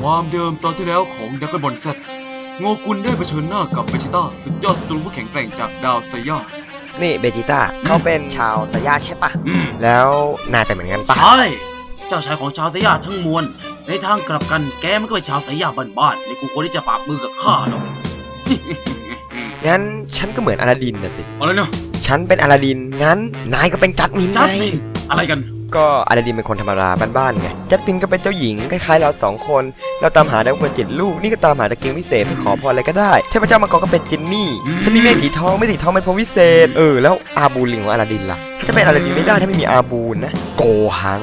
ความเดิมตอนที่แล้วของดักบอลแซดโงกุลได้เผชิญหน้ากับเบจิต้าสุดยอดศัตรูผู้แข็งแกร่งจากดาวไซย่า นี่เบจิต้าเขาเป็นชาวสยาใช่ปะอืม แล้วนายเป็นเหมือนกันปะใช่เจ้าชายของชาวสยามทั้งมวล ในทางกลับกันแกมันก็เป็นชาวสยามบ้านๆในกูควรที่จะปราบมือกับข้าหรอกงั้นฉันก็เหมือนอลาดินนะสิ อะไรเนาะฉันเป็นอลาดินงั้นนายก็เป็นจัดมินจัดไงมินอะไรกัน ก็อาลาดินเป็นคนธรรมดาบ้านๆไงจัดมินก็เป็นเจ้าหญิงคล้ายๆเราสองคน เราตามหาดาวเบิร์เจ็ดลูกนี่ก็ตามหาตะเกียงวิเศษขอพรอะไรก็ได้เทพเจ้ามังกรก็เป็นจินนี่อืมฉันมีเมฆสีทองไม่สีทองเป็นพรวิเศษเออแล้วอาบูลิงของอาลาดินล่ะจะเป็นอาลาดินไม่ได้ถ้าไม่มีอาบูนนะโกหัง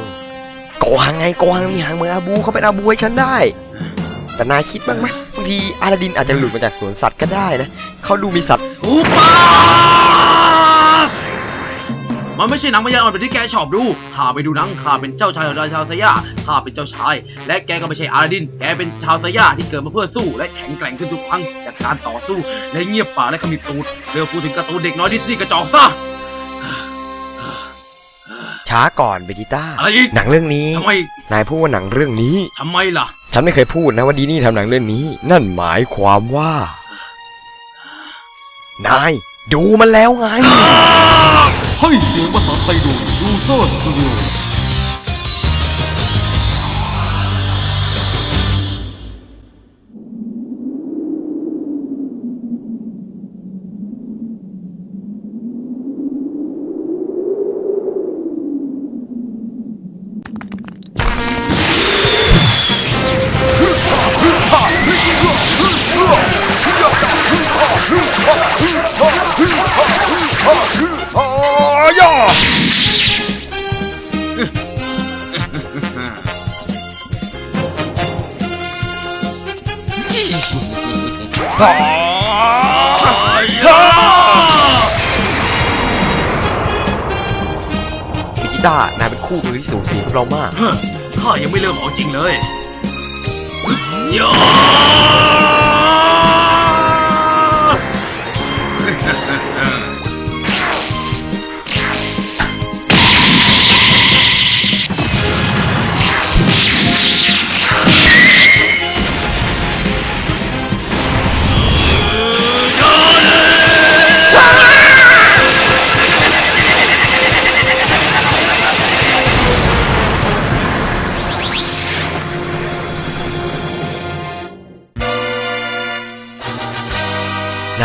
โกหังไงโกหังมีหางเหมือนอาบูเขาเป็นอาบูให้ฉันได้ แต่นายคิดบ้างไหมบางทีอาลาดินอาจจะหลุดมาจากสวนสัตว์ก็ได้นะเขาดูมีสัตว์หูปา มันไม่ใช่หนังมายาอ่อนแบบที่แกชอบดู ข้าไปดูหนัง ข้าเป็นเจ้าชายของราชาวสยามข้าเป็นเจ้าชาย และแกก็ไม่ใช่อาลาดิน แกเป็นชาวสยามที่เกิดมาเพื่อสู้ และแข็งแกร่งขึ้นทุกครั้งจากการต่อสู้ และเงียบปากและขมิบตูดเลือกพูดถึงการ์ตูนเด็กน้อยดิสนีย์กระจอกซะ ช้าก่อนเบจิต้า อะไรอีก หนังเรื่องนี้ ทำไม นายพูดว่าหนังเรื่องนี้ ทำไมล่ะ ฉันไม่เคยพูดนะว่าดีนี่ทำหนังเรื่องนี้ นั่นหมายความว่า นาย ดูมันแล้วไง ให้เสียงภาษาไทยโดยยูเซอร์สตูดิโอ พิกิต้านายเป็นคู่มือที่สูสีกับเรามากเฮ้อข้ายังไม่เริ่มของจริงเลยยา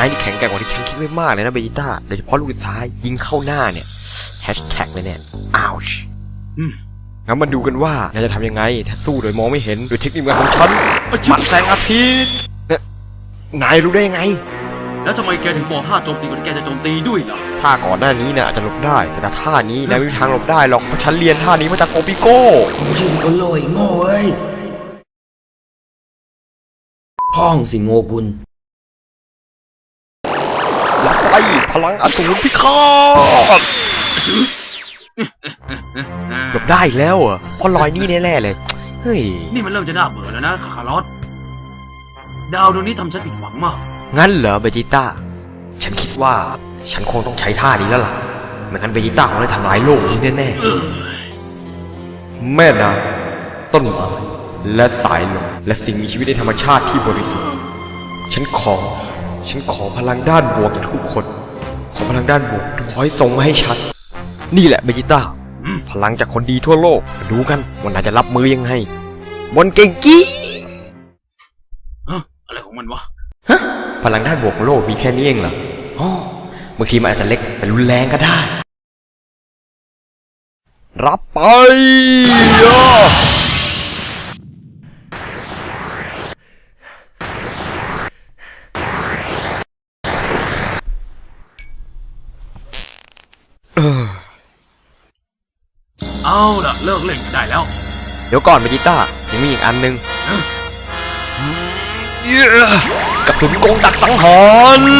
ายนี่แข็งแกร่งกว่าที่ฉันคิดไว้มากเลยนะเบจิต้าโดยเฉพาะลูกซ้ายยิงเข้าหน้าเนี่ยแฮชแท็กเลยเนี่ยอ้าวชอืมงั้นมาดูกันว่านายจะทำยังไง ถ้าสู้โดยมองไม่เห็นโดยเทคนิคของฉันอะหชิมัดแสงอาทิตย์เนี่ยนายรู้ได้ยังไง แล้วทำไมแกถึงบอกท่าโจมตีก่อนที่แกจะโจมตีด้วยล่ะท่าก่อนหน้านี้เนี่ยอาจจะหลบได้ แต่ถ้าท่านี้นายไม่มีทางหลบได้หรอกเพราะฉันเรียนท่านี้มาจากโกปิโก้ชื่อก็โลยโง่เอ้ยพ่องสิโงกุลรับ ไปพลังอสูรพิฆาตหลบได้อีกแล้วเหรอะเพราะรอยนี้แน่ๆเลย เฮ้ย นี่มันเริ่มจะน่าเบื่อแล้วนะคาคารอสดาวดวงนี้ทำฉันผิดหวังมาก งั้นเหรอเบจิต้า ฉันคิดว่าฉันคงต้องใช้ท่านี้แล้วล่ะ ไม่งั้นเบจิต้าคงได้ทำลายโลกนี้แน่เออๆแม่น้ำต้นไม้และสายลมและสิ่งมีชีวิตในธรรมชาติที่บริสุทธิ์ ฉันขอ ฉันขอพลังด้านบวกจากทุกคน ขอพลังด้านบวกขอให้ส่งมาให้ฉัน นี่แหละเบจิต้าอืมพลังจากคนดีทั่วโลกมาดูกันว่านายจะรับมือยังไงบนเก่งกี้เอ้ออะไรของมันวะพลังด้านบวกของโลกมีแค่นี้เองเหรออ๋อบางทีมันอาจจะเล็กแต่รุนแรงก็ได้ รับไปย่าเออ เอาล่ะเลิกเล่นกันได้แล้วเดี๋ยวก่อนเบจิต้ายังมีอีกอันหนึ่งเย้กระสุนกงจักรสังหรณ์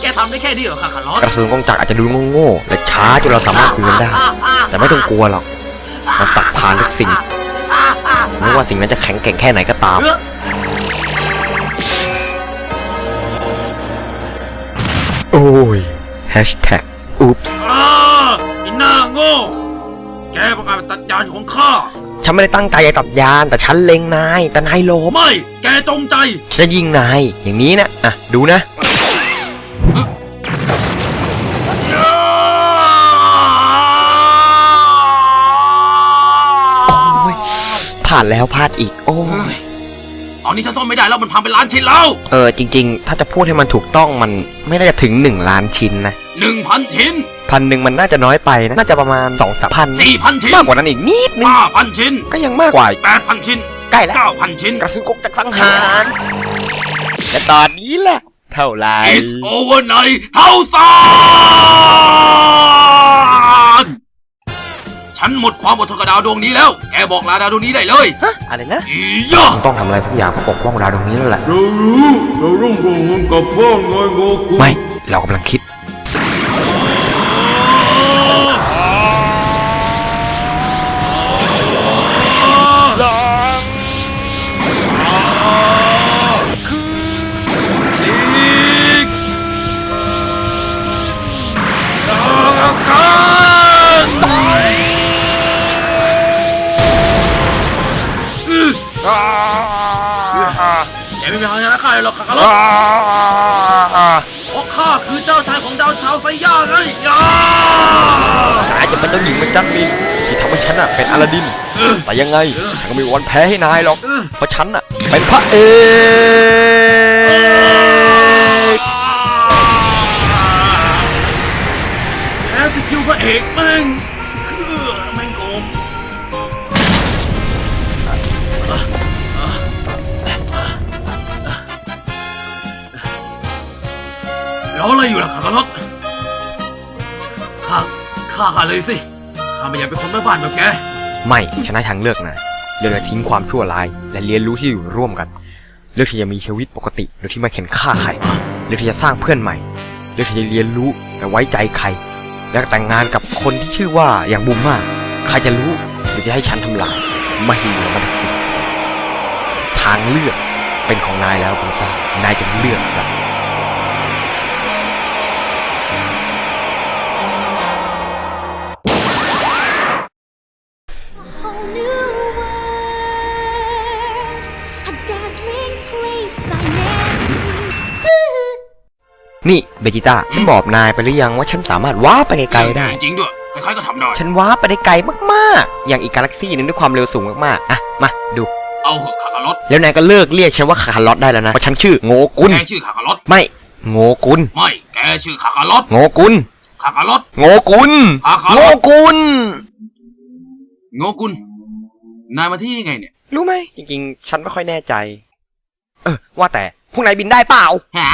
แกทำได้แค่นี้เหรอคาคารอสกระสุนกงจักรอาจจะดูโง่ๆและช้าจนเราสามารถคืนได้ แต่ไม่ต้องกลัวหรอกมันตัดผ่านทุกสิ่งไม่ว่าสิ่งนั้นจะแข็งแกร่งแค่ไหนก็ตามเอ้อโอ้ย แฮชแท็กอุ๊ปส์อ้าอินหน้าโง่ แกประกาศตัดยานของข้า ฉันไม่ได้ตั้งใจจะตัดยาน แต่ฉันเล็งนาย แต่นายหลบไม่ แกจงใจ ฉันจะยิงนาย อย่างนี้นะ อะ ดูนะโอ้ยผ่านแล้วพลาดอีก โอ้ย ตอนนี้ฉันซ่อมไม่ได้แล้วมันพังเป็นล้านชิ้นแล้วเออจริง ๆ ถ้าจะพูดให้มันถูกต้องมันไม่น่าจะถึงหนึ่งล้านชิ้นนะหนึ่งพันชิ้นพันหนึ่งมันน่าจะน้อยไปนะน่าจะประมาณสองสามพันสี่พันชิ้นมากกว่านั้นอีกนิดนึงห้าพันชิ้นก็ยังมากกว่าอีกแปดพันชิ้นใกล้แล้วเก้าพันชิ้นกระสุนกกจากสังหารและตอนนี้ล่ะ เท่าไหร่ It's over ในเท่าซาน ฉันหมดความอดทนกับดาวดวงนี้แล้ว แกบอกลาดาวดวงนี้ได้เลยฮะอะไรนะอียะต้องทำอะไรสักอย่างเพื่อปกป้องดาวดวงนี้นั่นแหละ เรารู้เราร่วมรวมกับพ่อไงโงกุนไม่ เรากำลังคิด ข้าลยหรอกเพราะข้าคือเจ้าชายของดาวชาวไซย่าไงยานายจะเป็นเจ้าหญิงเป็นจันมินที่ทำให้ฉันอะเป็นอลาดิน แต่ยังไงฉันก็ไม่มีวันแพ้ให้นายหรอก เพราะฉันอะเป็นพระเอกแล้วจะคิวพระเอกแม่ ข้าข้าหาเลยสิข้าไม่อยากเป็นคนแม่บ้านแบบแก ไม่ชนะทางเลือกนะเลือกจะทิ้งความชั่วร้าย และเรียนรู้ที่อยู่ร่วมกัน เลือกที่จะมีชีวิตปกติโดยที่ไม่เข็นฆ่าใครเลือกที่จะสร้างเพื่อนใหม่ เลือกที่จะเรียนรู้และไว้ใจใคร และแต่งงานกับคนที่ชื่อว่าอย่างบุมมาใครจะรู้หรือจะให้ฉันทำลายไม่ให้เหลือมันสิทางเลือกเป็นของนายแล้วคุณป้านายจะเลือกซะ นี่เบจิต้าฉันบอกนายไปหรือยังว่าฉันสามารถว้าร์ปไปไกลๆได้ จริงๆด้วยใครๆก็ทำได้ ฉันว้าร์ปไปได้ไกลมากๆ อย่างอีกกาแล็กซี่หนึงด้วยความเร็วสูงมากๆ อะ มาดู เอาเหอะคาคารอตแล้วนายก็เลิกเรียกฉันว่าคาร์ลอตได้แล้วนะ เพราะฉันชื่อโงกุลแกชื่อคาคารอตไม่ โงกุลไม่ แกชื่อคาคารอตโงกุลคาคารอตโงกุลคาคารโงอตกุลโงกุลนายมาที่นี่ไงเนี่ยรู้ไหมจริงๆ ฉันไม่ค่อยแน่ใจ เออว่าแต่พวกนายบินได้เปล่าหา